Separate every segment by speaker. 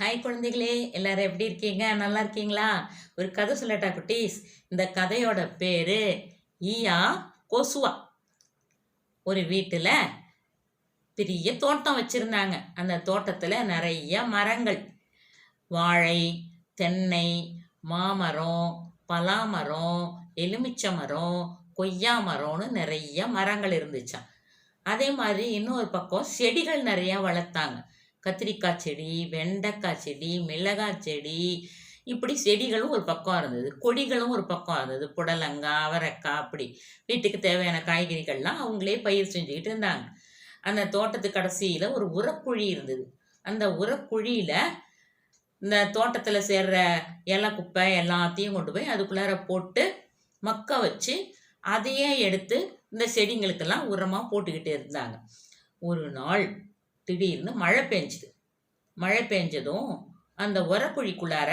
Speaker 1: hi குழந்தைகளே எல்லாரும் எப்படி இருக்கீங்க நல்லா இருக்கீங்களா ஒரு கதை சொல்லட்டா குட்டீஸ் இந்த கதையோட பேர் ஈயா கொசுவா ஒரு வீட்டில் பெரிய தோட்டம் வச்சுருந்தாங்க அந்த தோட்டத்தில் நிறைய மரங்கள் வாழை தென்னை மாமரம் பலாமரம் எலுமிச்சை மரம் கொய்யா மரம்னு நிறைய மரங்கள் இருந்துச்சான் அதே மாதிரி இன்னொரு பக்கம் செடிகள் நிறையா வளர்த்தாங்க கத்திரிக்காய் செடி வெண்டைக்காய் செடி மிளகாய் செடி இப்படி செடிகளும் ஒரு பக்கம் இருந்தது கொடிகளும் ஒரு பக்கம் இருந்தது புடலங்காய் அவரைக்காய் அப்படி வீட்டுக்கு தேவையான காய்கறிகள்லாம் அவங்களே பயிர் செஞ்சுக்கிட்டு இருந்தாங்க அந்த தோட்டத்து கடைசியில் ஒரு உரக்குழி இருந்தது அந்த உரக்குழியில் இந்த தோட்டத்தில் சேர்ற இலை குப்பை எல்லாத்தையும் கொண்டு போய் அதுக்குள்ளார போட்டு மக்க வச்சு அதையே எடுத்து இந்த செடிங்களுக்கெல்லாம் உரமாக போட்டுக்கிட்டு இருந்தாங்க ஒரு நாள் திடீர்னு மழை பெஞ்சுது மழை பெஞ்சதும் அந்த உரக்குழிக்குள்ளார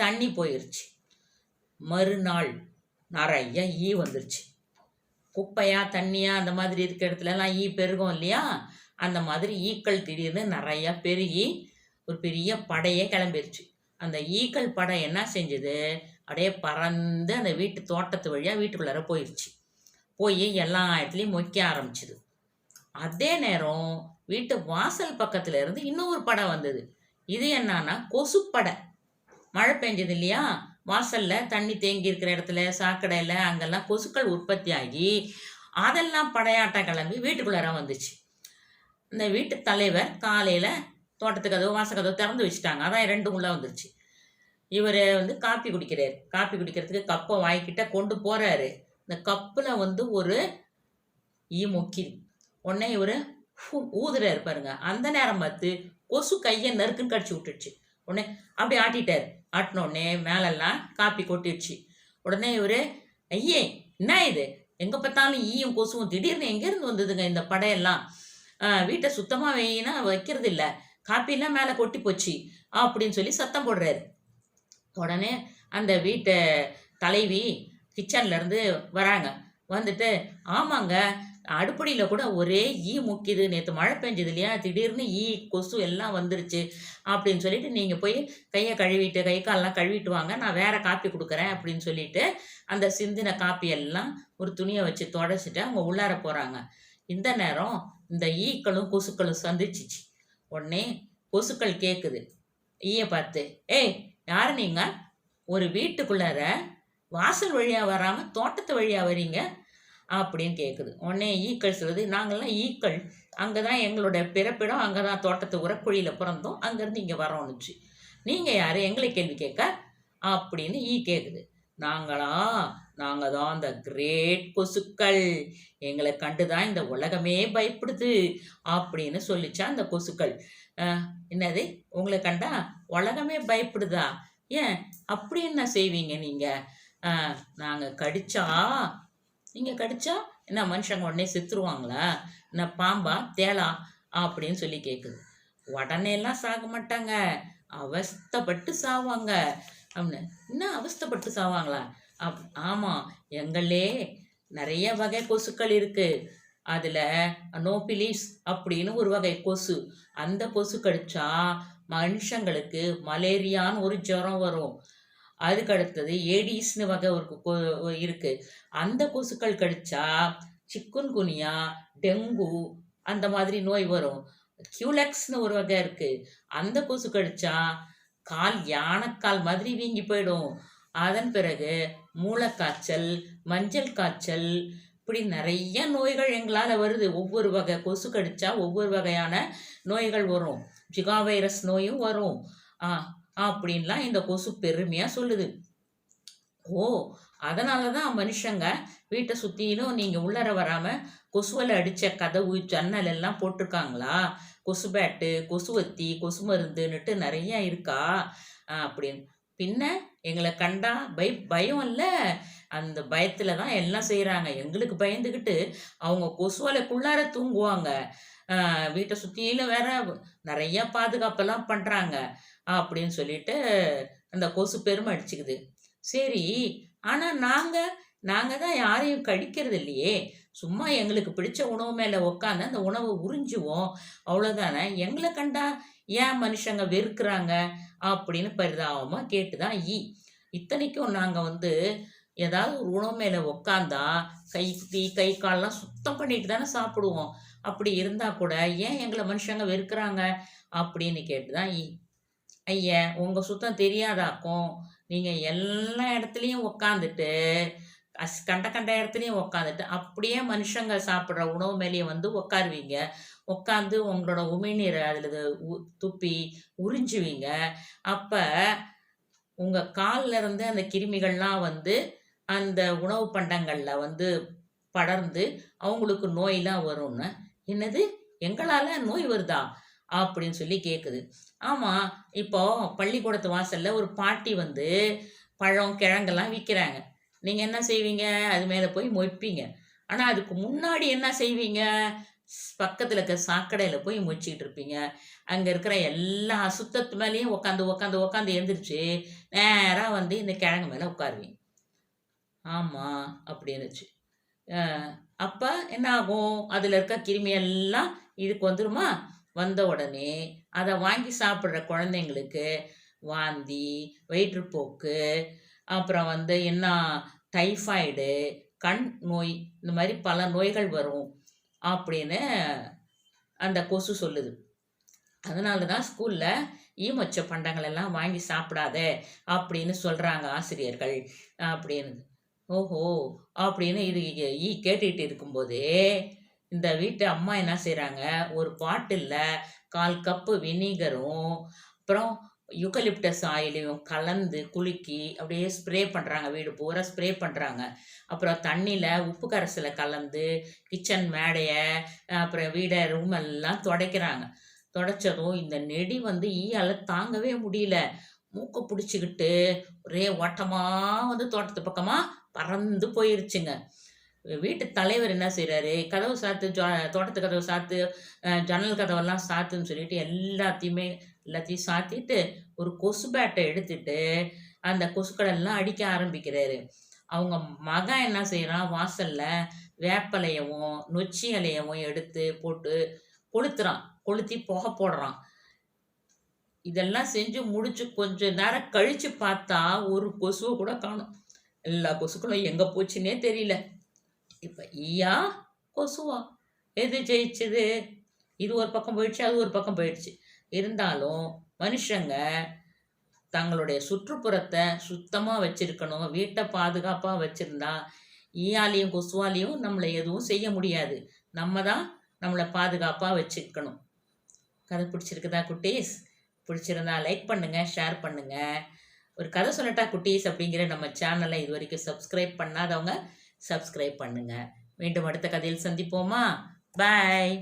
Speaker 1: தண்ணி போயிருச்சு மறுநாள் நிறைய ஈ வந்துருச்சு குப்பையாக தண்ணியாக அந்த மாதிரி இருக்கிற இடத்துலலாம் ஈ பெருகும் இல்லையா அந்த மாதிரி ஈக்கள் திடீர்னு நிறையா பெருகி ஒரு பெரிய படையே கிளம்பிருச்சு அந்த ஈக்கள் படம் என்ன செஞ்சது அப்படியே பறந்து அந்த வீட்டு தோட்டத்து வழியாக வீட்டுக்குள்ளார போயிடுச்சு போய் எல்லா இடத்துலையும் மொய்க்க ஆரம்பிச்சிது அதே நேரம் வீட்டு வாசல் பக்கத்துல இருந்து இன்னொரு படம் வந்தது இது என்னன்னா கொசுப்படை மழை பெஞ்சது இல்லையா வாசல்ல தண்ணி தேங்கி இருக்கிற இடத்துல சாக்கடையில் அங்கெல்லாம் கொசுக்கள் உற்பத்தி ஆகி அதெல்லாம் படையாட்டம் கிளம்பி வீட்டுக்குள்ளார வந்துச்சு இந்த வீட்டு தலைவர் காலையில் தோட்டத்துக்கு அதோ வாசக்கதோ திறந்து வச்சுட்டாங்க அதான் ரெண்டு உள்ளே வந்துருச்சு இவர் வந்து காப்பி குடிக்கிறார் காப்பி குடிக்கிறதுக்கு கப்பை வாய்க்கிட்ட கொண்டு போகிறாரு இந்த கப்பில் வந்து ஒரு ஈ மொக்கிது உடனே இவர் ஊதுறாரு பாருங்க அந்த நேரம் பார்த்து கொசு கையை நறுக்குன்னு கடிச்சு விட்டுடுச்சு உடனே அப்படி ஆட்டிட்டார் ஆட்டின உடனே மேலெல்லாம் காப்பி கொட்டிடுச்சு உடனே இவர் ஐயே என்ன இது எங்கே பார்த்தாலும் ஈயும் கொசுவும் திடீர்னு எங்கேருந்து வந்ததுங்க இந்த படையெல்லாம் வீட்டை சுத்தமாக வெயினா வைக்கிறது இல்லை காப்பிலாம் மேலே கொட்டி போச்சு அப்படின்னு சொல்லி சத்தம் போடுறாரு உடனே அந்த வீட்டை தலைவி கிச்சன்லேருந்து வராங்க வந்துட்டு ஆமாங்க அடுப்படியில் கூட ஒரே ஈ முக்கியது நேற்று மழை பெஞ்சது இல்லையா திடீர்னு ஈ கொசு எல்லாம் வந்துருச்சு அப்படின்னு சொல்லிட்டு நீங்கள் போய் கையை கழுவிட்டு கை காலெலாம் கழுவிட்டு வாங்க நான் வேறு காப்பி கொடுக்குறேன் அப்படின்னு சொல்லிட்டு அந்த சிந்தின காப்பி எல்லாம் ஒரு துணியை வச்சு தொடச்சிட்டு அவங்க உள்ளார போகிறாங்க இந்த நேரம் இந்த ஈக்களும் கொசுக்களும் சந்திச்சிச்சு உடனே கொசுக்கள் கேட்குது ஈயை பார்த்து ஏய் யார் நீங்கள் ஒரு வீட்டுக்குள்ளார வாசல் வழியாக வராமல் தோட்டத்து வழியாக வரீங்க அப்படின்னு கேட்குது உடனே ஈக்கள் சொல்லுது நாங்கள்லாம் ஈக்கள் அங்கே தான் எங்களோட பிறப்பிடம் அங்கே தான் தோட்டத்து உரக்குழியில் பிறந்தோம் அங்கேருந்து இங்கே வரோன்னுச்சு நீங்கள் யார் எங்களை கேள்வி கேட்க அப்படின்னு ஈ கேட்குது நாங்களா நாங்கள் தான் அந்த கிரேட் கொசுக்கள் எங்களை கண்டு தான் இந்த உலகமே பயப்படுது அப்படின்னு சொல்லிச்சா அந்த கொசுக்கள் என்னது உங்களை கண்டா உலகமே பயப்படுதா ஏன் அப்படி என்ன செய்வீங்க நீங்கள் நாங்கள் கடிச்சா நீங்கள் கடிச்சா என்ன மனுஷங்க உடனே செத்துருவாங்களா என்ன பாம்பா தேலா அப்படின்னு சொல்லி கேட்குது உடனே எல்லாம் சாக மாட்டாங்க அவஸ்தப்பட்டு சாவாங்க அப்படின்னு என்ன அவஸ்தப்பட்டு சாவாங்களா அப் ஆமாம் எங்களே நிறைய வகை கொசுக்கள் இருக்குது அதில் நோபிலிஸ் அப்படின்னு ஒரு வகை கொசு அந்த கொசு கடிச்சா மனுஷங்களுக்கு மலேரியான்னு ஒரு ஜுரம் வரும் அதுக்கு அடுத்தது ஏடிஸ்னு வகை ஒரு இருக்கு அந்த கொசுக்கள் கடிச்சா சிக்குன் குனியா டெங்கு அந்த மாதிரி நோய் வரும் கியூலெக்ஸ்னு ஒரு வகை இருக்கு அந்த கொசு கடிச்சா கால் யானைக்கால் மாதிரி வீங்கி போயிடும் அதன் பிறகு மூளைக்காய்ச்சல் மஞ்சள் காய்ச்சல் இப்படி நிறைய நோய்கள் எங்களால் வருது ஒவ்வொரு வகை கொசு கடிச்சா ஒவ்வொரு வகையான நோய்கள் வரும் ஜிகா வைரஸ் நோயும் வரும் அப்படின்லாம் இந்த கொசு பெருமையாக சொல்லுது ஓ அதனால தான் மனுஷங்க வீட்டை சுற்றிலும் நீங்கள் உள்ளர வராமல் கொசுவில் அடித்த கதவு ஜன்னல் எல்லாம் போட்டிருக்காங்களா கொசு பேட்டு கொசுவத்தி கொசு மருந்துன்னுட்டு நிறையா இருக்கா அப்படின்னு பின்ன எங்களை கண்டா பய பயம் இல்லை அந்த பயத்தில் தான் எல்லாம் செய்கிறாங்க எங்களுக்கு பயந்துக்கிட்டு அவங்க கொசுவலைக்குள்ளார தூங்குவாங்க வீட்டை சுற்றியிலும் வேற நிறையா பாதுகாப்பெல்லாம் பண்ணுறாங்க அப்படின்னு சொல்லிட்டு அந்த கொசு பெருமை அடிச்சுக்குது சரி ஆனால் நாங்கள் நாங்கள் தான் யாரையும் கடிக்கிறது இல்லையே சும்மா எங்களுக்கு பிடிச்ச உணவு மேலே உட்காந்து அந்த உணவை உறிஞ்சுவோம் அவ்வளோதானே எங்களை கண்டா ஏன் மனுஷங்க வெறுக்கிறாங்க அப்படின்னு பரிதாபமாக கேட்டுதான் ஈ இத்தனைக்கும் நாங்கள் வந்து ஏதாவது ஒரு உணவு மேலே உக்காந்தா கை தீ கை கால்லாம் சுத்தம் பண்ணிட்டு தானே சாப்பிடுவோம் அப்படி இருந்தால் கூட ஏன் எங்களை மனுஷங்க வெறுக்கிறாங்க அப்படின்னு கேட்டு தான் ஈ ஐயா உங்கள் சுத்தம் தெரியாதாக்கும் நீங்கள் எல்லா இடத்துலையும் உக்காந்துட்டு கண்ட கண்ட இடத்துலையும் உக்காந்துட்டு அப்படியே மனுஷங்க சாப்பிட்ற உணவு மேலேயே வந்து உட்காருவீங்க உட்காந்து உங்களோட உமிழ்நீரை அதில் துப்பி உறிஞ்சுவீங்க அப்போ உங்கள் காலில் இருந்து அந்த கிருமிகள்லாம் வந்து அந்த உணவு பண்டங்களில் வந்து படர்ந்து அவங்களுக்கு நோயெலாம் வரும்னு என்னது எங்களால் நோய் வருதா அப்படின்னு சொல்லி கேட்குது ஆமாம் இப்போ பள்ளிக்கூடத்து வாசலில் ஒரு பாட்டி வந்து பழம் கிழங்கெல்லாம் விற்கிறாங்க நீங்கள் என்ன செய்வீங்க அது மேலே போய் மொய்ப்பீங்க ஆனால் அதுக்கு முன்னாடி என்ன செய்வீங்க பக்கத்தில் இருக்க சாக்கடையில் போய் முழிச்சிக்கிட்டு இருப்பீங்க அங்கே இருக்கிற எல்லா அசுத்தத்து மேலேயும் உட்காந்து உட்காந்து உட்காந்து எழுந்திரிச்சு நேராக வந்து இந்த கிழங்கு மேலே உட்காருவீங்க ஆமாம் அப்படின்னுச்சு அப்போ என்ன ஆகும் அதில் இருக்க கிருமி எல்லாம் இதுக்கு வந்துருமா வந்த உடனே அதை வாங்கி சாப்பிட்ற குழந்தைங்களுக்கு வாந்தி வயிற்றுப்போக்கு அப்புறம் வந்து என்ன டைஃபாய்டு கண் நோய் இந்த மாதிரி பல நோய்கள் வரும் அப்படின்னு அந்த கொசு சொல்லுது அதனால தான் ஸ்கூலில் ஈமொச்ச பண்டங்கள் எல்லாம் வாங்கி சாப்பிடாத அப்படின்னு சொல்கிறாங்க ஆசிரியர்கள் அப்படின்னு ஓஹோ அப்படின்னு இது ஈ கேட்டுக்கிட்டு இருக்கும்போதே இந்த வீட்டு அம்மா என்ன செய்கிறாங்க ஒரு பாட்டில் கால் கப்பு வினிகரும் அப்புறம் யூகலிப்டஸ் ஆயிலையும் கலந்து குலுக்கி அப்படியே ஸ்ப்ரே பண்ணுறாங்க வீடு பூரா ஸ்ப்ரே பண்ணுறாங்க அப்புறம் தண்ணியில் உப்பு கரைசலை கலந்து கிச்சன் மேடையை அப்புறம் வீடை ரூம் எல்லாம் துடைக்கிறாங்க துடைச்சதும் இந்த நெடி வந்து ஈயால் தாங்கவே முடியல மூக்கை பிடிச்சிக்கிட்டு ஒரே ஓட்டமாக வந்து தோட்டத்து பக்கமாக பறந்து போயிருச்சுங்க வீட்டு தலைவர் என்ன செய்கிறாரு கதவு சாத்து ஜோ தோட்டத்து கதவு சாத்து ஜன்னல் கதவெல்லாம் சாத்துன்னு சொல்லிட்டு எல்லாத்தையுமே எல்லாத்தையும் சாத்திட்டு ஒரு கொசு பேட்டை எடுத்துட்டு அந்த கொசுக்கடெல்லாம் அடிக்க ஆரம்பிக்கிறாரு அவங்க மகன் என்ன செய்யறான் வாசல்ல வேப்பலையவும் நொச்சி இலையவும் எடுத்து போட்டு கொளுத்துறான் கொளுத்தி புகை போடுறான் இதெல்லாம் செஞ்சு முடிச்சு கொஞ்ச நேரம் கழிச்சு பார்த்தா ஒரு கொசுவை கூட காணும் எல்லா கொசுக்களும் எங்க போச்சுன்னே தெரியல இப்ப ஈயா கொசுவா எது ஜெயிச்சது இது ஒரு பக்கம் போயிடுச்சு அது ஒரு பக்கம் போயிடுச்சு இருந்தாலும் மனுஷங்க தங்களுடைய சுற்றுப்புறத்தை சுத்தமாக வச்சுருக்கணும் வீட்டை பாதுகாப்பாக வச்சுருந்தா ஈயாலையும் கொசுவாலையும் நம்மளை எதுவும் செய்ய முடியாது நம்ம தான் நம்மளை பாதுகாப்பாக வச்சுக்கணும் கதை பிடிச்சிருக்குதா குட்டீஸ் பிடிச்சிருந்தா லைக் பண்ணுங்கள் ஷேர் பண்ணுங்கள் ஒரு கதை சொல்லட்டா குட்டீஸ் அப்படிங்கிற நம்ம சேனலை இது வரைக்கும் சப்ஸ்கிரைப் பண்ணாதவங்க சப்ஸ்கிரைப் பண்ணுங்கள் மீண்டும் அடுத்த கதையில் சந்திப்போமா பாய்